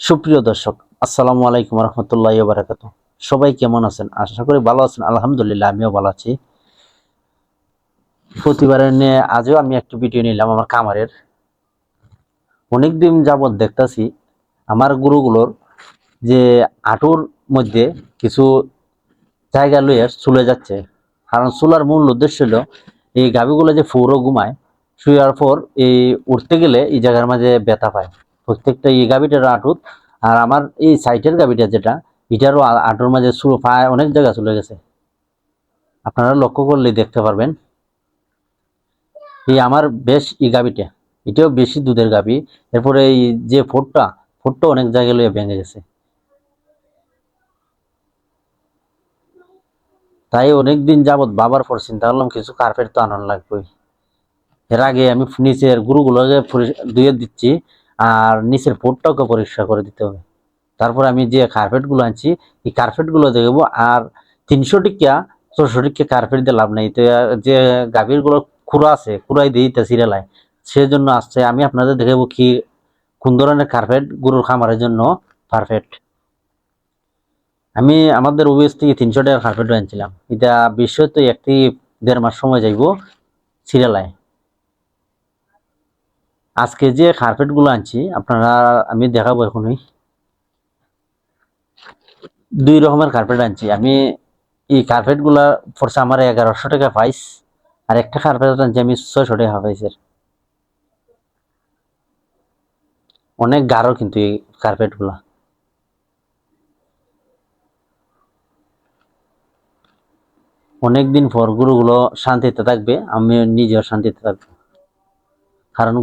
সুপ্রিয় দর্শক, আসসালামু আলাইকুম রহমতুল্লাহ বারাকাত সবাই কেমন আছেন? আশা করি ভালো আছেন। আলহামদুলিল্লাহ, আমিও ভালো আছি। প্রতিবারের নিয়ে আজও আমি একটু ভিডিও নিলাম আমার খামারের। অনেকদিন যাবৎ দেখতাছি আমার গরুগুলোর যে আঁটুর মধ্যে কিছু জায়গা লইয়া চলে যাচ্ছে। কারণ চুলার মূল উদ্দেশ্য হলো, এই গাভিগুলো যে ফুরো ঘুমায়, শুয়ার পর এই উঠতে গেলে এই জায়গার মাঝে ব্যথা পায়। প্রত্যেকটা এই গাভিটার আঁটুত। আর আমার এই সাইটের গাভিটা যেটা, এটারও আঁটুর মাঝে চুল পায় অনেক জায়গা চলে গেছে। আপনারা লক্ষ্য করলে দেখতে পারবেন। এই আমার বেশ এই গাভিটা, এটাও বেশি দুধের গাভি। এরপরে এই যে ফোটটা ফোটটা অনেক জায়গায় লইয়া ভেঙে গেছে। তাই অনেকদিন যাবত বাবার পর চিন্তা করলাম কিছু কার্পেট তো আনানো লাগবে এর আগে আমি নিচের গুরুগুলোকে ধুয়ে দিচ্ছি। আর নিচের পোটটাকে পরিষ্কার করে দিতে হবে। তারপর আমি যে কার্পেটগুলো আনছি, এই কার্পেটগুলো দেখব আর তিনশো টিকা ছশো টিকা কার্পেট দিয়ে লাভ নেই। তো যে গাভীরগুলো খুঁড়া আছে, খুঁড়াই দিই তা সিরিয়ালায় সেজন্য আসছে, আমি আপনাদের দেখাবো কি কোন ধরনের কার্পেট গরুর খামারের জন্য পারফেক্ট আমি আমাদের ওয়েস থেকে তিনশো টাকার কার্পেট আনছিলাম। এটা বিশ্ব তো একটি দেড় মাস সময় যাইব সিরিয়ালায় আজকে যে কার্পেটগুলো আনছি, আপনারা, আমি দেখাবো এখনই। দুই রকমের কার্পেট আনছি। আমি এই কার্পেটগুলা পড়ছে আমার এগারোশো টাকা প্রাইস আর একটা কার্পেট আনছি আমি ছয়শো টাকা প্রাইসের অনেক গাঢ় কিন্তু এই কার্পেটগুলা অনেকদিন পর গুরুগুলো শান্তিতে থাকবে আমি নিজেও শান্তিতে থাকব। কারণ